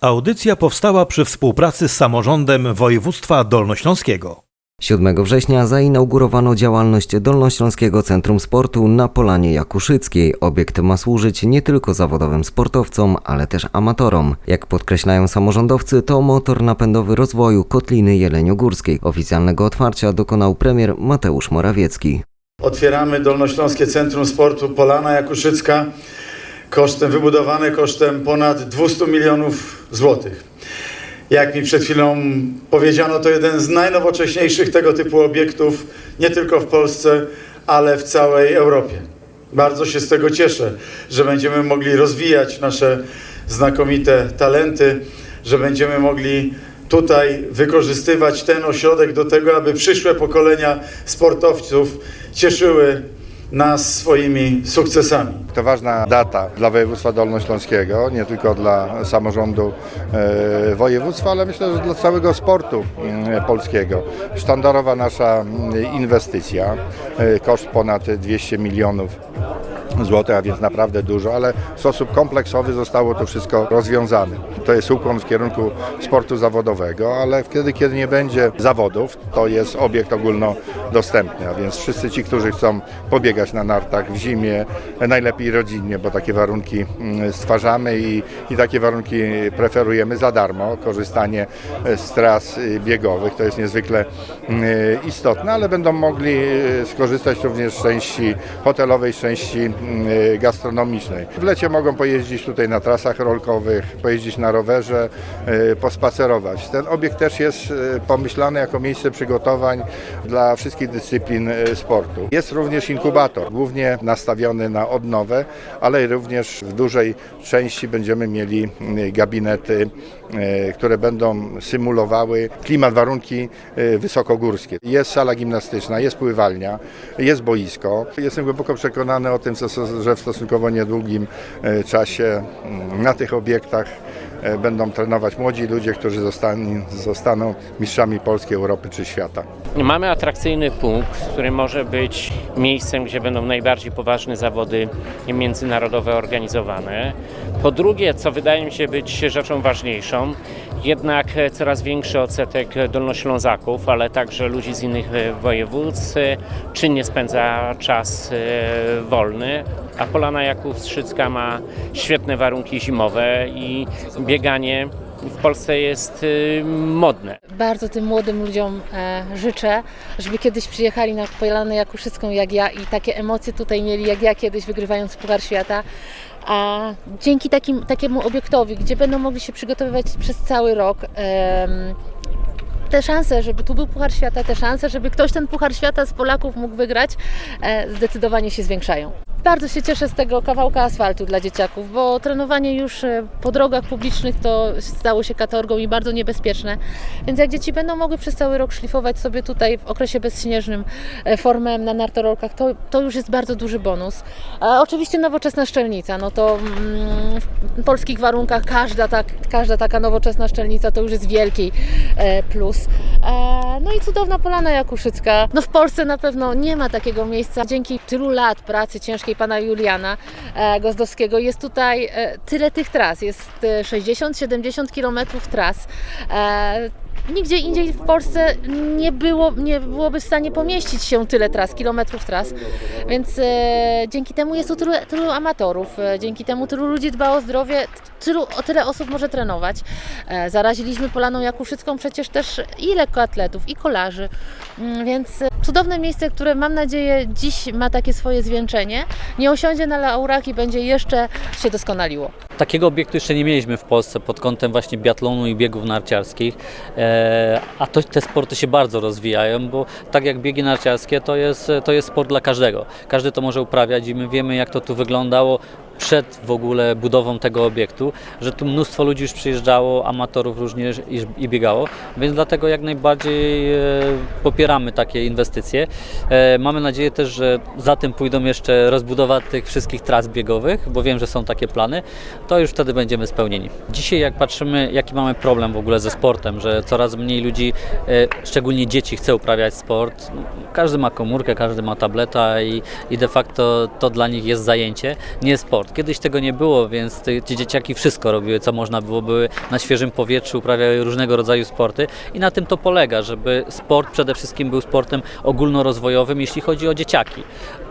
Audycja powstała przy współpracy z samorządem województwa dolnośląskiego. 7 września zainaugurowano działalność Dolnośląskiego Centrum Sportu na Polanie Jakuszyckiej. Obiekt ma służyć nie tylko zawodowym sportowcom, ale też amatorom. Jak podkreślają samorządowcy, to motor napędowy rozwoju Kotliny Jeleniogórskiej. Oficjalnego otwarcia dokonał premier Mateusz Morawiecki. Otwieramy Dolnośląskie Centrum Sportu Polana Jakuszycka kosztem wybudowane kosztem ponad 200 milionów złotych. Jak mi przed chwilą powiedziano, to jeden z najnowocześniejszych tego typu obiektów nie tylko w Polsce, ale w całej Europie. Bardzo się z tego cieszę, że będziemy mogli rozwijać nasze znakomite talenty, że będziemy mogli tutaj wykorzystywać ten ośrodek do tego, aby przyszłe pokolenia sportowców cieszyły nas swoimi sukcesami. To ważna data dla województwa dolnośląskiego, nie tylko dla samorządu e, województwa, ale myślę, że dla całego sportu mm, polskiego. Sztandarowa nasza mm, inwestycja, e, koszt ponad 200 milionów złotych, a więc naprawdę dużo, ale w sposób kompleksowy zostało to wszystko rozwiązane. To jest ukłon w kierunku sportu zawodowego, ale wtedy, kiedy nie będzie zawodów, to jest obiekt ogólnodostępny, a więc wszyscy ci, którzy chcą pobiegać na nartach w zimie, najlepiej rodzinnie, bo takie warunki mm, stwarzamy i, i takie warunki preferujemy za darmo. Korzystanie z tras biegowych to jest niezwykle y, istotne, ale będą mogli y, skorzystać również z części hotelowej, z części y, gastronomicznej. W lecie mogą pojeździć tutaj na trasach rolkowych, pojeździć na rowerze, y, pospacerować. Ten obiekt też jest y, pomyślany jako miejsce przygotowań dla wszystkich dyscyplin y, sportu. Jest również inkubator, głównie nastawiony na odnowę, ale również w dużej części będziemy mieli y, gabinety, y, które będą symulowały klimat, warunki y, wysokogórskie. Jest sala gimnastyczna, jest pływalnia, jest boisko. Jestem głęboko przekonany o tym, że w stosunkowo niedługim e, czasie mm, na tych obiektach e, będą trenować młodzi ludzie, którzy zostaną, zostaną mistrzami Polski, Europy czy świata. Mamy atrakcyjny punkt, który może być miejscem, gdzie będą najbardziej poważne zawody międzynarodowe organizowane. Po drugie, co wydaje mi się być rzeczą ważniejszą, jednak coraz większy odsetek dolnoślązaków, ale także ludzi z innych e, województw e, czynnie spędza czas e, wolny, a Polana Jakuszycka ma świetne warunki zimowe i bieganie w Polsce jest e, modne. Bardzo tym młodym ludziom e, życzę, żeby kiedyś przyjechali na Polanę Jakuszycką jak ja i takie emocje tutaj mieli jak ja kiedyś wygrywając Puchar Świata. A dzięki takim, takiemu obiektowi, gdzie będą mogli się przygotowywać przez cały rok, te szanse, żeby tu był Puchar Świata, te szanse, żeby ktoś ten Puchar Świata z Polaków mógł wygrać, e, zdecydowanie się zwiększają. Bardzo się cieszę z tego kawałka asfaltu dla dzieciaków, bo trenowanie już e, po drogach publicznych to stało się katorgą i bardzo niebezpieczne. Więc jak dzieci będą mogły przez cały rok szlifować sobie tutaj w okresie bezśnieżnym e, formę na nartorolkach, to, to już jest bardzo duży bonus. A oczywiście nowoczesna szczelnica, no to mm, w polskich warunkach każda, tak, każda taka nowoczesna szczelnica to już jest wielki e, plus. No i cudowna Polana Jakuszycka. No w Polsce na pewno nie ma takiego miejsca. Dzięki tylu lat pracy ciężkiej pana Juliana e, Gozdowskiego jest tutaj e, tyle tych tras. Jest e, 60-70 kilometrów tras. Nigdzie indziej w Polsce nie, było, nie byłoby w stanie pomieścić się tyle tras, kilometrów tras, więc e, dzięki temu jest tu tylu, tylu amatorów, e, dzięki temu tylu ludzi dba o zdrowie, tylu, o tyle osób może trenować. E, zaraziliśmy Polaną Jakuszycką przecież też i lekkoatletów, i kolarzy, Mm, więc e, cudowne miejsce, które mam nadzieję dziś ma takie swoje zwieńczenie, nie osiądzie na laurach i będzie jeszcze się doskonaliło. Takiego obiektu jeszcze nie mieliśmy w Polsce pod kątem właśnie biatlonu i biegów narciarskich, e, a to, te sporty się bardzo rozwijają, bo tak jak biegi narciarskie to jest, to jest sport dla każdego. Każdy to może uprawiać i my wiemy jak to tu wyglądało przed w ogóle budową tego obiektu, że tu mnóstwo ludzi już przyjeżdżało, amatorów również i, i biegało, więc dlatego jak najbardziej e, popieramy takie inwestycje. E, mamy nadzieję też, że za tym pójdą jeszcze rozbudowa tych wszystkich tras biegowych, bo wiem, że są takie plany, to już wtedy będziemy spełnieni. Dzisiaj jak patrzymy, jaki mamy problem w ogóle ze sportem, że coraz mniej ludzi, e, szczególnie dzieci chce uprawiać sport, każdy ma komórkę, każdy ma tableta i, i de facto to dla nich jest zajęcie, nie sport. Sport. Kiedyś tego nie było, więc te, te dzieciaki wszystko robiły, co można było, były na świeżym powietrzu, uprawiały różnego rodzaju sporty i na tym to polega, żeby sport przede wszystkim był sportem ogólnorozwojowym, jeśli chodzi o dzieciaki.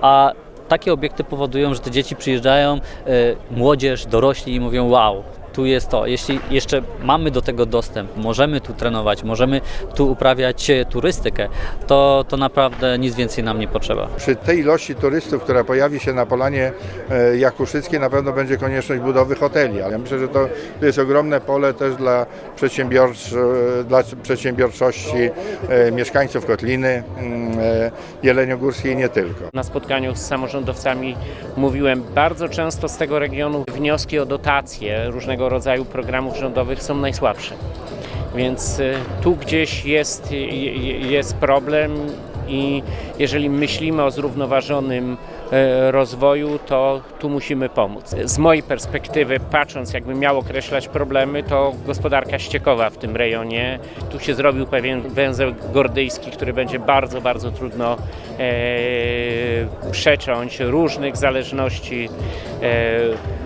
A takie obiekty powodują, że te dzieci przyjeżdżają, y, młodzież, dorośli i mówią wow, tu jest to. Jeśli jeszcze mamy do tego dostęp, możemy tu trenować, możemy tu uprawiać e, turystykę, to, to naprawdę nic więcej nam nie potrzeba. Przy tej ilości turystów, która pojawi się na Polanie e, Jakuszyckiej, na pewno będzie konieczność budowy hoteli, ale myślę, że to, jest ogromne pole też dla, przedsiębiorcz, e, dla przedsiębiorczości mieszkańców Kotliny, mm, Jeleniogórskiej i nie tylko. Na spotkaniu z samorządowcami mówiłem, bardzo często z tego regionu wnioski o dotacje różnego rodzaju programów rządowych są najsłabsze. Więc y, tu gdzieś jest, y, y, jest problem i jeżeli myślimy o zrównoważonym e, rozwoju, to tu musimy pomóc. Z mojej perspektywy, patrząc jakbym miał określać problemy, to gospodarka ściekowa w tym rejonie. Tu się zrobił pewien węzeł gordyjski, który będzie bardzo, bardzo trudno e, przeciąć różnych zależności, e,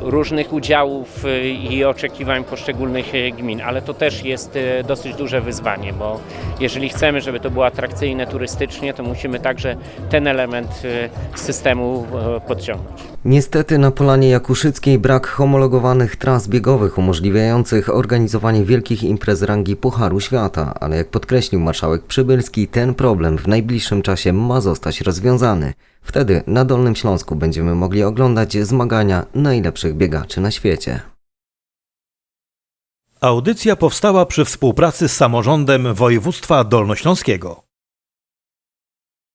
różnych udziałów e, i oczekiwań poszczególnych e, gmin, ale to też jest dosyć duże wyzwanie, bo jeżeli chcemy, żeby to było atrakcyjne turystycznie, to musimy także ten element systemu podciągnąć. Niestety na Polanie Jakuszyckiej brak homologowanych tras biegowych umożliwiających organizowanie wielkich imprez rangi Pucharu Świata, ale jak podkreślił marszałek Przybylski, ten problem w najbliższym czasie ma zostać rozwiązany. Wtedy na Dolnym Śląsku będziemy mogli oglądać zmagania najlepszych biegaczy na świecie. Audycja powstała przy współpracy z samorządem województwa dolnośląskiego.